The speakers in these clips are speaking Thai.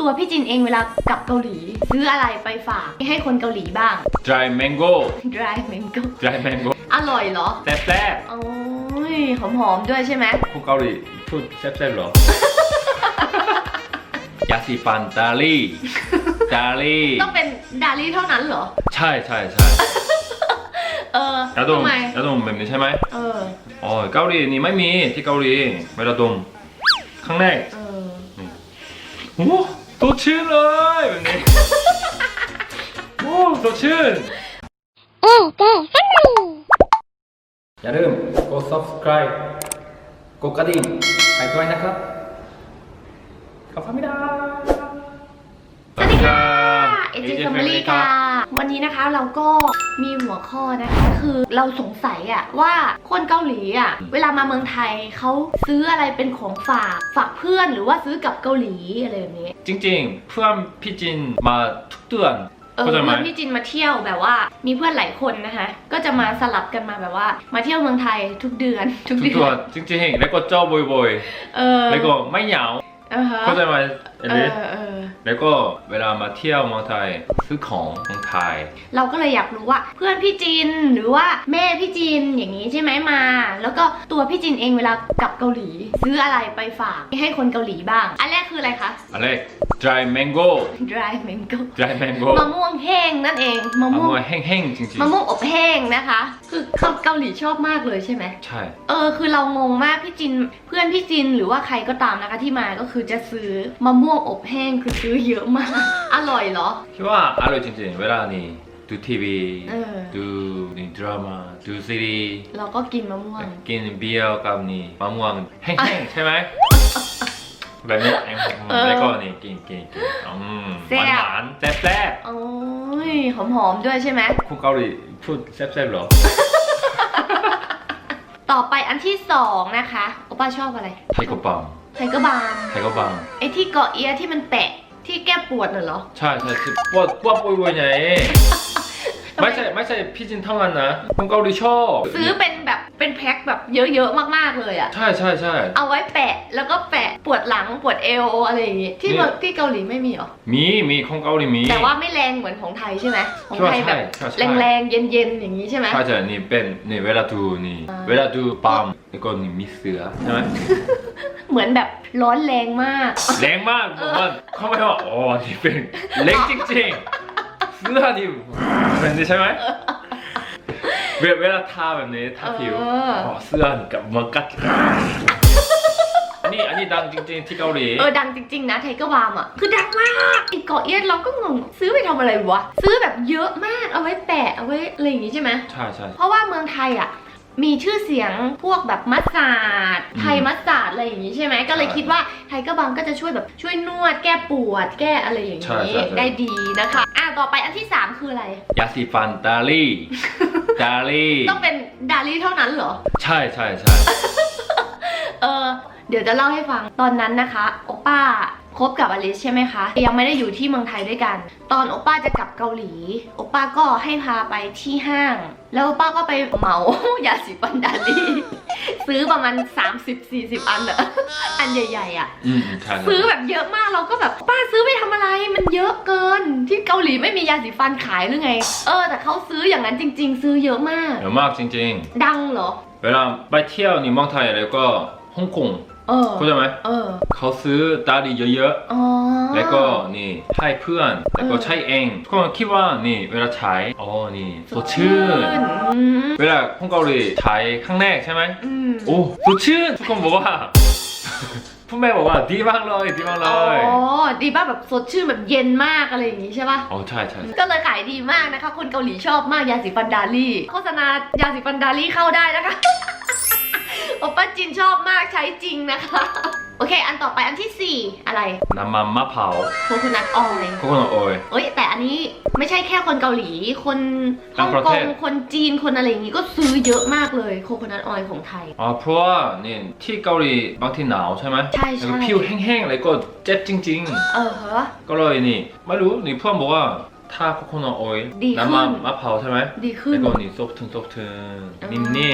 ตัวพี่จินเองเวลากลับเกาหลี ซื้ออะไรไปฝากให้คนเกาหลีบ้าง dry mango dry mango dry mango อร่อยเหรอ แซ่บโอ้ยหอมๆด้วยใช่ไหม ๆคนเกาหลีพูดแซ่บๆเหรอ ยาสีฟันดาลี่ดาลี่ต้องเป็นดาลี่เท่านั้นเหรอ ใช่ใช่ใช่เออยาดมทำไมยาดมแบบนี้ใช่ไหมเออ อ๋อเกาหลีนี่ไม่มีที่เกาหลีไม่ระดมครั้งแรกเออ โอ้ ตัวชื่นเลยแบบนี้ โอ้ตัวชื่น เออเกฮัลโหลอย่าลืมกด subscribe กดกระดิ่งให้ด้วยนะครับ ขอบคุณมิดาสวัสดีค่ะ เอเจ Family ค่ะ วันนี้นะคะเราก็มีหัวข้อนะคะคือเราสงสัยอะว่าคนเกาหลีอะเวลามาเมืองไทยเขาซื้ออะไรเป็นของฝากฝากเพื่อนหรือว่าซื้อกับเกาหลีอะไรแบบนี้ จริงๆ เพื่อนพี่จินมาทุกเดือน เออเข้าใจไหม เพื่อนพี่จินมาเที่ยวแบบว่า มีเพื่อนหลายคนนะคะ ก็จะมาสลับกันมาแบบว่า มาเที่ยวเมืองไทยทุกเดือนทุกทุกเดืเดืออนนจริงๆแล้วก็เจ้าบ่อยเออๆแล้วก็ไม่เหงาเออฮะเข้าใจไหมเอเอลิอสเออ แล้วก็เวลามาเที่ยวเมืองไทยซื้อของเมืองไทย เราก็เลยอยากรู้ว่าเพื่อนพี่จินหรือว่าแม่พี่จินอย่างนี้ใช่ไหมมา แล้วก็ตัวพี่จินเองเวลากลับเกาหลี ซื้ออะไรไปฝากให้คนเกาหลีบ้าง อันแรกคืออะไรคะอะไร dry mango dry mango dry mango มะม่วงแห้งนั่นเองมะมะม่วม่วงงแห้งๆจริงมะม่วงอบแห้งนะคะ คือเขาเกาหลีชอบมากเลยใช่ไหมๆใช่เออคือเรางงมากพี่จินเพื่อนพี่จินหรือว่าใครก็ตามนะคะที่มาก็คือจะซื้อมะม่วงอบแห้งคือซื้อเยอะมาก อร่อยเหรอคิดว่าอร่อยจริงๆ เวลานี่ ดูทีวีเออ ดูนี่ดราม่าดูซีรีส์เราก็กินมะม่วง กินเบียร์กับนี่มะม่วงแห้งๆใช่ไหมแบบนี้แห้งเออๆแล้วก็นี่กินกินกินอืมแซ่หบวานๆแซ่บโอ้ยหอมๆด้วยใช่ไหม ๆคุณเกาหลีพูดแซ่บๆเหรอ ต่อไปอันที่สองนะคะโอป้าชอบอะไรไทยก็ปังไทเกอร์บาร์ไทยก็ปังไอที่เกาะเอียที่มันแปะที่แก้ปวดน่ะเหรอ ใช่ใช่คือปวดปวดป่วยๆไง ไม่ใช่ไม่ใช่พี่จินเท่านั้นนะคนเกาหลีชอบซื้อเป็นแบบเป็นแพ็คแบบเยอะๆมากๆเลยอะใช่ใช่ใช่ เอาไว้แปะแล้วก็แปะปวดหลังปวดเอวอะไรอย่างงี้ที่นี่ เมืองที่เกาหลีไม่มีเหรอ มีมีของเกาหลีมี แต่ว่าไม่แรงเหมือนของไทยใช่ไหมของไทยแบบใช่ใช่ใช่แรงๆเย็นๆอย่างนี้ใช่ไหมใช่ใช่นี่เป็นนี่เวลาดูนี่อ่า เวลาดูปั๊มแล้วก็นี่มีเสือใช่ไหมเหมือนแบบร้อนแรงมาก แรงมากผมว่าเขาไม่ว่าอ๋อนี่เป็นเล็กจริงๆเสื้อนี่ แบบนี้ใช่ไหมเวลเวลาทาแบบนี้ทาผิวเอออ๋อเสื้อนี่กับมันกัดอันนี้อันนี้ดังจริงๆที่เกาหลี เออดังจริง ๆ นะไทเกอร์บาร์มอะ คือดังมากอีกเกาะเอียดเราก็งง ซื้อไปทำอะไรวะ ซื้อแบบเยอะมากเอาไว้แปะเอาไว้อะไรอย่างงี้ใช่ไหม ใช่ใช่เพราะว่าเมืองไทยอะ มีชื่อเสียงพวกแบบมัสตาร์ดอืมไทยมัสตาร์ดอะไรอย่างงี้ใช่ไหมก็เลยใช่คิดว่าไทเกอร์บาร์ก็จะช่วยแบบช่วยนวดแก้ปวดแก้อะไรอย่างใช่นี้ใช่ใช่ได้ดีนะคะอะต่อไปอันที่สามคืออะไร ยาสีฟันดาลี่ดาลี่ต้องเป็นดาลี่เท่านั้นเหรอ ใช่ใช่ใช่เออเดี๋ยวจะเล่าให้ฟังตอนนั้นนะคะโอป้า คบกับอลิสใช่ไหมคะ ยังไม่ได้อยู่ที่เมืองไทยด้วยกัน ตอนโอป้าจะกลับเกาหลี โอป้าก็ให้พาไปที่ห้าง แล้วโอป้าก็ไปเหมายาสีฟันดาลี่ซื้อประมาณ 30-40 อันอะอันใหญ่ๆอะอืมอืมใช่ใช่ซื้อแบบเยอะมากเราก็แบบป้าซื้อไปทำอะไรมันเยอะเกิน ที่เกาหลีไม่มียาสีฟันขายหรือไง เออ แต่เขาซื้ออย่างนั้นจริง ๆ ซื้อเยอะมาก เยอะมากจริงดังเหรอๆเวลาไปเที่ยวนี่เมืองไทยแล้วก็ฮ่องกง เออเข้าใจไหมเออเขาซื้อดาลี่เยอะอ๋อ ๆ แล้วก็นี่ให้เพื่อน แล้วก็เออใช้เองทุกคนคิดว่านี่เวลาใช้อ๋อนี่สดชื่น อืมเวลาคนเกาหลีใช้ครั้งแรกใช่ไหม อืม โอ้สดชื่นทุกคนบอกว่า พ่อแม่บอกว่าดีมากเลยดีมากเลอ๋อยดีป่ะแบบสดชื่นแบบเย็นมากอะไรอย่างงี้ใช่ป่ะ อ๋อใช่ใช่ ก็เลยขายดีมากนะคะ คนเกาหลีชอบมากยาสีฟันดาลี่ โฆษณายาสีฟันดาลี่เข้าได้นะคะ โอป้าจินชอบมากใช้จริงนะคะ โอเค อันต่อไปอันที่สี่อะไรน้ำมันมะพร้าวโคโคนัทออยล์โคโคนัทออยล์เอ้ยแต่อันนี้ไม่ใช่แค่คนเกาหลี คนฮ่ต่าองงประกเทงศ คนจีนคนอะไรอย่างงี้ก็ซื้อเยอะมากเลยโคโคนัทออยล์ของไทย อ๋อเพราะว่านี่ที่เกาหลีบางทีหนาวใช่ไหมใช่ใช่ แล้วก็ผิวแห้งๆแล้วก็เจ็บจริงๆเออฮะก็เลยนี่ไม่รู้นี่เพื่อนบอกว่า ท่าโคโคนัทออยล์ดีขึ้นน้ำมันมะพร้าวใช่ไหมดีขึ้น แล้วก็นี่ซอฟต์ซอฟต์นิ่มอื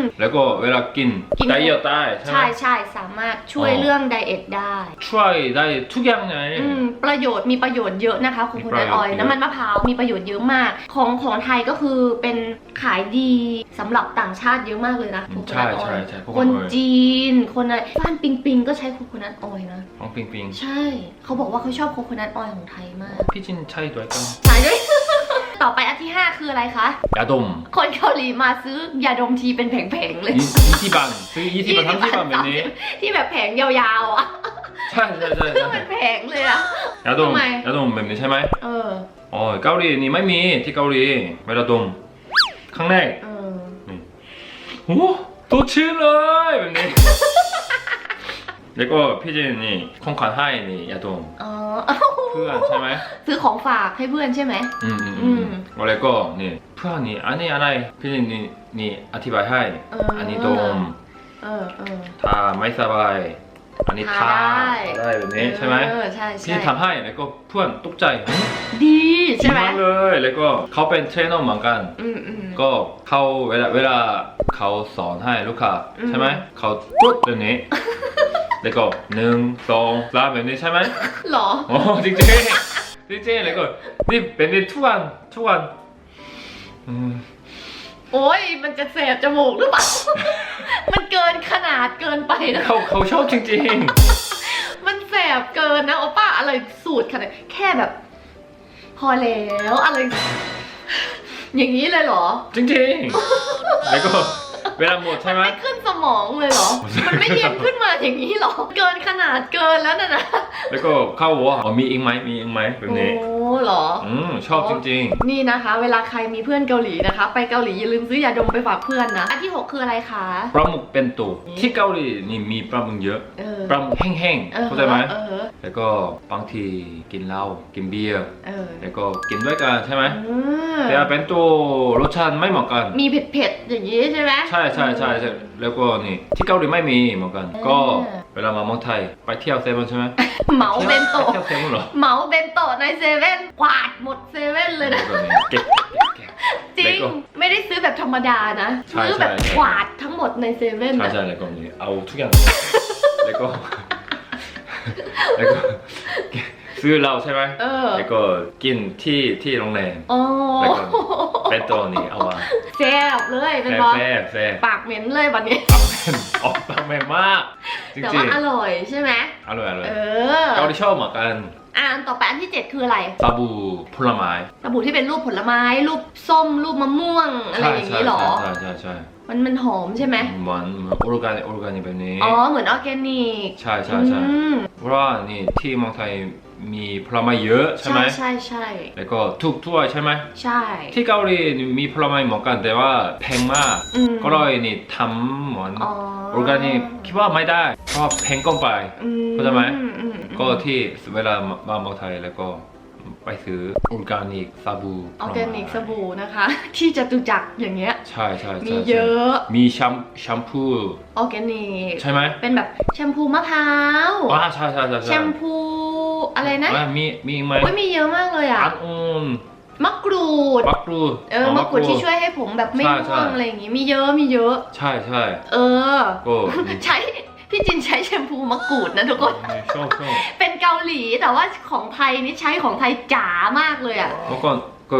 ม ๆแล้วก็เวลากินกิน ไดเอทได้ใช่ไหม ใช่ใช่สามารถช่วยอ๋อ เรื่องไดเอทได้ ช่วยได้ทุกอย่างไง อืมประโยชน์มีประโยชน์เยอะนะคะโคโคมีประนัทโยชน์ออยล์เยอะ น้ำมันมะพร้าวมีประโยชน์เยอะมาก ของของไทยก็คือเป็นขายดีสำหรับต่างชาติเยอะมากเลยนะอืโคมโคใช่นัทออใช่ยล์ใช่คนจีน คนอะไรบ้านปิงปิงก็ใช้โคโคนัทออยล์นะ ของปิงปิงใช่ เขาบอกว่าเขาชอบโคโคนัทออยล์ของไทยมาก พี่จินใช่ด้วยกันใช่ด้วย ต่อไปอันที่ 5 คืออะไรคะ ยาดม คนเกาหลีมาซื้อยาดมทีเป็นแผงๆเลย ยี่สิบบันซื้อยี่สิบบันทำที่บันแบบนี้ ที่แบบแผงยาวๆอะใช่ใช่ใช่ก็ใช่เป็นแผงเลยอะ ยาดม ทำไม ยาดมแบบนี้ใช่ไหมเออ อ๋อเกาหลีนี่ไม่มีที่เกาหลีเวลาดมครั้งแรกเออ โอ้ตัวชื้นเลยแบบนี้ แล้วก็พี่เจนนี่ของขวัญให้นี่ยาดมอ๋อ เพื่อนใช่ไหมซื้อของฝากให้เพื่อนใช่ไหม อืมอืมอือืมมแล้วก็นี่เพื่อนนี่อันนี้อะไรพี่เจนนี่นี่อธิบายให้เอออั อันนี้ดมเออเออถ้าไม่สบาย อันนี้ทาทาได้ ได้แบบนี้ใช่ไหมเออใช่พี่ใช่ทำให้แล้วก็เพื่อนตกใจดีใช่ไหมดีากเลยแล้วก็เขาเป็นเทรนเนอร์เหมือนกัน อืมอืม ก็เขาเวลาเวลาเขาสอนให้ลูกค้าอืม ใช่ไหมเขาปุ๊บแบบนี้ แล้วก็หนึ่งสองสามแบบนี้ใช่ไหมหรอ โอ้จริงจริงจริงจริงๆแล้วก็นี่เป็นนี่ทุกวันทุกวันอืมโอ้ยมันจะแสบจมูกหรือเปล่า มันเกินขนาดเกินไปนะ เขาเขาชอบจริงมันแสบเกินนะโอป้าอะไรสูตรขนาดแค่แบบ พอแล้วอะไร อย่างนี้เลยเหรอ ๆจริงๆแล้วก็ เวลาหมดใช่ไหม ไม่ขึ้นสมองเลยเหรอ มันไม่เย็นขึ้นมาอย่างนี้เหรอ เกินขนาดเกินแล้วนะนะ แล้วก็เขาบอกว่าอ๋อมีอีกไหมมีอีกไหมแบบนี้ โอ้เหรอ อืมชอบจริง นี่นะคะ เวลาใครมีเพื่อนเกาหลีนะคะ ไปเกาหลีอย่าลืมซื้อยาดมไปฝากเพื่อนนะ อันที่หกคืออะไรคะ ๆปลาหมึกเป็นตัวที่เกาหลีนี่มีปลาหมึกเยอะเออปลาหมึกแห้งเอๆอเข้าใจไหมเออ แล้วก็บางทีกินเหล้ากินเบียร์เออแล้วก็กินด้วยกันใช่ไหมอืมแต่เป็นตัวรสชาติไม่เหมือนกัน มีเผ็ดๆ อย่างนี้ใช่ไหม ใช่ใช่ใช่ใช่แล้วก็นี่ที่เกาหลีไม่มีเหมือนกันเออก็เวลามาเมืองไทย ไปเที่ยวเซเว่นใช่ไหมเหมาเบนโตะไปเที่ยวเซเว่นเหรอเหมาเบนโตะในเซเว่นกวาดหมดเซเว่นเลยนะแล้วก็นี่เก็บเก็บ จริแล้วงก็ไม่ได้ซื้อแบบธรรมดานะใช่ซื้อแบบใช่ใช่ กวาดทั้งหมดในเซเว่นใช่นะใช่แล้วก็นี่เอาทุกอย่าง แล้วก็ แล้วก็ ซื้อเหล้าใช่ไหมเออ แล้วก็กินที่ที่โรงแรมโอ้แล้วก็เป็นตัวนี้เอามาแซ่บเลยเป็นแซ่บอแซ่บแซ่บปากเหม็นเลยวันนี้ออกปากแม่นมากจแต่ริว่างอร่อยใช่ไหมๆอร่อยอร่อยเออเกาหลีชอบเหมือนกันอะอันต่อไปอันที่เจ็ดคืออะไรซาบูผลไม้สบู่ที่เป็นรูปผลไม้ รูปส้ม รูปมะม่วง อะไรอย่างนี้เหรอ ใช่ใช่ใช่มันมันหอมใช่ไหมเหมือนเหมือนออร์แกนิกออร์แกนิกแบบนี้ อ๋อ เหมือนออร์แกนิก ใช่ใช่ใช่อืมเพราะว่านี่ที่เมืองไทย มีผลไม้เยอะใช่ใช่ไหมใช่ใช่แล้วก็ทุกถ้วยใช่ไหมใช่ ที่เกาหลีมีผลไม้เหมือนกันแต่ว่าแพงมากอืม ก็เลยนี่ทำเหมือนอ๋อออร์แกนิกคิดว่าไม่ได้เพราะว่าแพงเกินไป อืมเข้าใจไหมอือืม ก็ที่เวลามาเมืองไทยแล้วก็ไปซื้อออร์แกนิกซาบูออร์แกนิกสบู่นะคะ ที่จตุจักรอย่างเงี้ย ใช่ใช่ใช่มีใช่เยอะ มีแชมแชมพูออร์แกนิก ใช่ไหม เป็นแบบแชมพูมะพร้าว ว้าใช่ใช่ใช่แชใช่ มพู อะไรนะอ่ามีมีอีกไหมโอ้ยมีเยอะมากเลยอะอันอูนมะกรูดบักรูดเออมะกรูดที่ช่วยให้ผมแบบไม่ใช่ร่ใช่วงอะไรอย่างงี้มีเยอะมีเยอะ ใช่ใช่เออ ก็ใช้พี่จินใช้แชมพูมะกรูดนะทุกคน ชอบชอบเป็นเกาหลีแต่ว่าของไทยนี่ใช้ของไทยจ๋ามากเลยอะเมื่อก่อนก็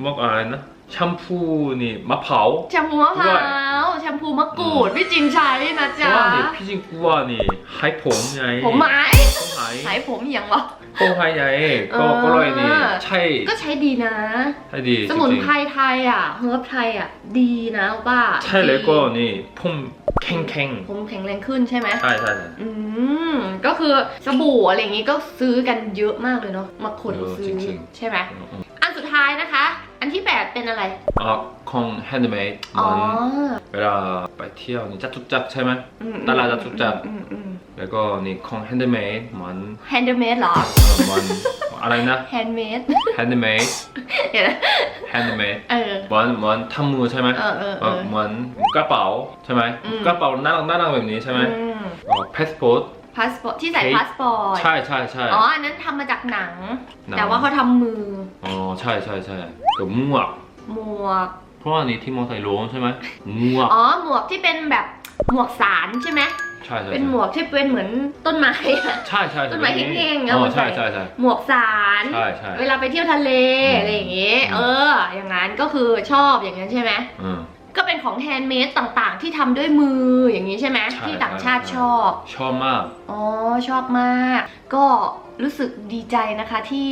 เมื่ออะไรนะ แชมพูนี่มะพร้าวแชมพูมะพร้าวแชมพูมะกรูดพี่จินใช้นะเพจ๊ะราะว่านี่พี่จริงกลัวนี่ให้ผมไงผมไม้ผมหายใช้ผมอย่างวะ ผมหายไงก็เออ ก็เลยนี่ใช่ก็ใช้ดีนะ ใช่ดีสมุนจริงๆไพรไทยอะเฮิร์บไทยอะ ดีนะป้าใช่แล้วก็ดีนี่ผมแข็งแข็งผมแข็งแรงขึ้นใช่ไหมใช่ใช่ใช่ อืม ก็คือสบู่อะไรอย่างงี้ก็ซื้อกันเยอะมากเลยเนาะมาขนเยอะซื้อจริงใช่ไหมอืม อันสุดท้ายนะคะอัน ที่แปดเป็นอะไรอะของ handmade เหอ๋อมือนเวลาไปเที่ยวนี่จัตุจักรใช่ไหมอืมตลาดจตุจักรอืมอืมแล้วก็นี่ของ handmade เหมือนแฮนด์เมดเหรอเอ่อเหมือนอะไรนะ แฮนด์เมด handmade เดี๋ยวนะ handmade เออเหมือนเหมือนทำมือใช่ไหมเออเออเอเอ่ออเหมือนกระเป๋าใช่ไหมอืม กระเป๋าน่ารักน่ารักแบบนี้ใช่ไหมอืมพาสปอร์ต พพาสปอร์ตที่ใส่เค้กพาสปอร์ตใช่ใช่ใช่อ๋ออันนั้นทำมาจากหนัง หนัง แต่ว่าเขาทำมืออ๋อใช่ใช่ใช่แต่หมวกหมวก เพราะว่าอันนี้ที่มอไซค์ร้องใช่ไหมหมวกอ๋อหมวกที่เป็นแบบหมวกสารใช่ไหมใช่ใช่เป็นหมวกที่เป็นเหมือนต้นไม้อะใช่ใช่ใช่ต้นไม้แห้งๆอ๋อเอามาใส่ใช่ใช่ใช่หมวกสารใช่ใช่เวลาไปเที่ยวทะเลอืมอะไรอย่างเงี้ยอืมเออ อย่างนั้นก็คือชอบอย่างนั้นใช่ไหมอืม ก็เป็นของแฮนด์เมดต่างๆ ที่ทำด้วยมืออย่างนี้ใช่ไหมใช่ที่ต่างชาติใช่ชอบ ชอบมาก อ๋อชอบมาก ก็รู้สึกดีใจนะคะที่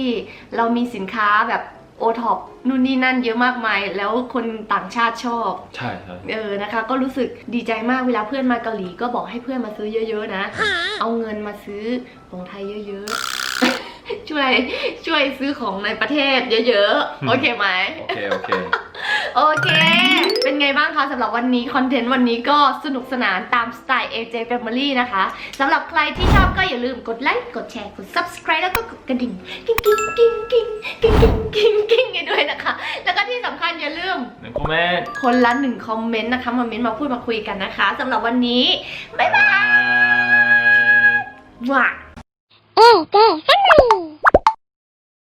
เรามีสินค้าแบบโอท็อปนู่นนี่นั่นเยอะมากมาย แล้วคนต่างชาติชอบ ใช่ใช่เออนะคะ ก็รู้สึกดีใจมากเวลาเพื่อนมาเกาหลีก็บอกให้เพื่อนมาซื้อเยอะ ๆ นะ เอาเงินมาซื้อของไทยเยอะ ๆ ช่วยช่วยซื้อของในประเทศเยอะ ๆ โอเคไหม โอเค โอเค โอเค เป็นไงบ้างคะสำหรับวันนี้ คอนเทนต์วันนี้ก็สนุกสนานตามสไตล์ AJ Family นะคะสำหรับใครที่ชอบก็อย่าลืมกดไลค์ กดแชร์ กด subscribe แล้วก็กดกระดิ่ง กิ้งกิ้งกิ้งกิ้งกิ้งกิ้งกิ้งกิ้งกันด้วยนะคะ แล้วก็ที่สำคัญอย่าลืม หนึ่งคอมเมนต์คนละหนึ่งคอมเมนต์นะคะมาเม้นต์มาพูดมาคุยกันนะคะสำหรับวันนี้ บ๊ายบายบายว้า AJ Family